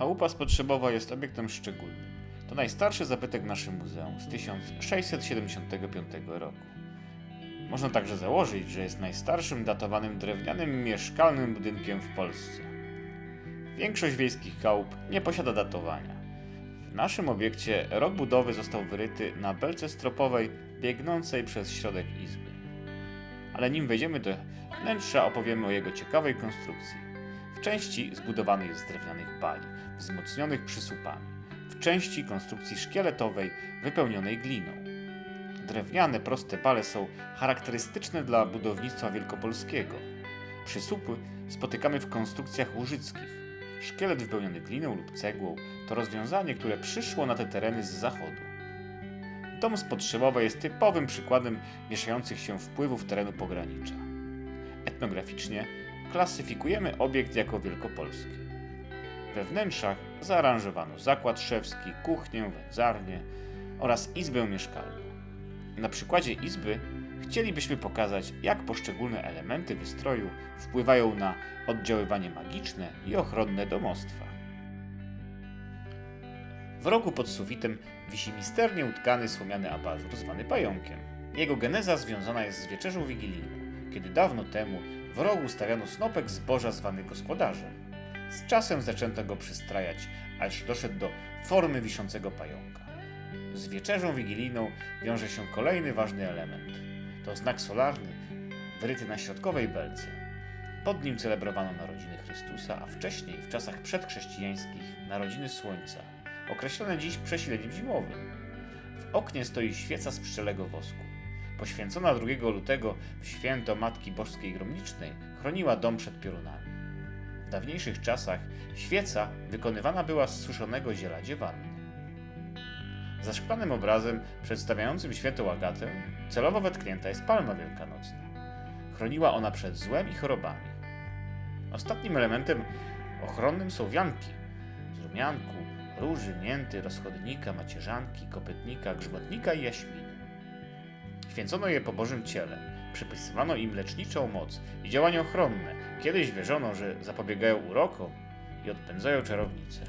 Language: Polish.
Chałupa Spotrzebowa jest obiektem szczególnym. To najstarszy zabytek w naszym muzeum z 1675 roku. Można także założyć, że jest najstarszym datowanym drewnianym mieszkalnym budynkiem w Polsce. Większość wiejskich chałup nie posiada datowania. W naszym obiekcie rok budowy został wyryty na belce stropowej biegnącej przez środek izby. Ale nim wejdziemy do wnętrza, opowiemy o jego ciekawej konstrukcji. W części zbudowany jest z drewnianych bali, wzmocnionych przysłupami. W części konstrukcji szkieletowej, wypełnionej gliną. Drewniane, proste bale są charakterystyczne dla budownictwa wielkopolskiego. Przysłupy spotykamy w konstrukcjach łużyckich. Szkielet wypełniony gliną lub cegłą to rozwiązanie, które przyszło na te tereny z zachodu. Dom z Potrzebowa jest typowym przykładem mieszających się wpływów terenu pogranicza. Etnograficznie klasyfikujemy obiekt jako wielkopolski. We wnętrzach zaaranżowano zakład szewski, kuchnię, wędzarnię oraz izbę mieszkalną. Na przykładzie izby chcielibyśmy pokazać, jak poszczególne elementy wystroju wpływają na oddziaływanie magiczne i ochronne domostwa. W rogu pod sufitem wisi misternie utkany słomiany abażur zwany pająkiem. Jego geneza związana jest z wieczerzą wigilijną, kiedy dawno temu w rogu stawiano snopek zboża zwany gospodarzem. Z czasem zaczęto go przystrajać, aż doszedł do formy wiszącego pająka. Z wieczerzą wigilijną wiąże się kolejny ważny element. To znak solarny, wyryty na środkowej belce. Pod nim celebrowano narodziny Chrystusa, a wcześniej, w czasach przedchrześcijańskich, narodziny Słońca, określone dziś przesileniem zimowym. W oknie stoi świeca z pszczelego wosku. Poświęcona 2 lutego w święto Matki Bożskiej Gromnicznej chroniła dom przed piorunami. W dawniejszych czasach świeca wykonywana była z suszonego ziela dziewanny. Za szklanym obrazem przedstawiającym świętą Agatę celowo wetknięta jest palma wielkanocna. Chroniła ona przed złem i chorobami. Ostatnim elementem ochronnym są wianki z rumianku, róży, mięty, rozchodnika, macierzanki, kopytnika, grzmotnika i jaśminy. Święcono je po Bożym ciele, przypisywano im leczniczą moc i działania ochronne. Kiedyś wierzono, że zapobiegają urokom i odpędzają czarownice.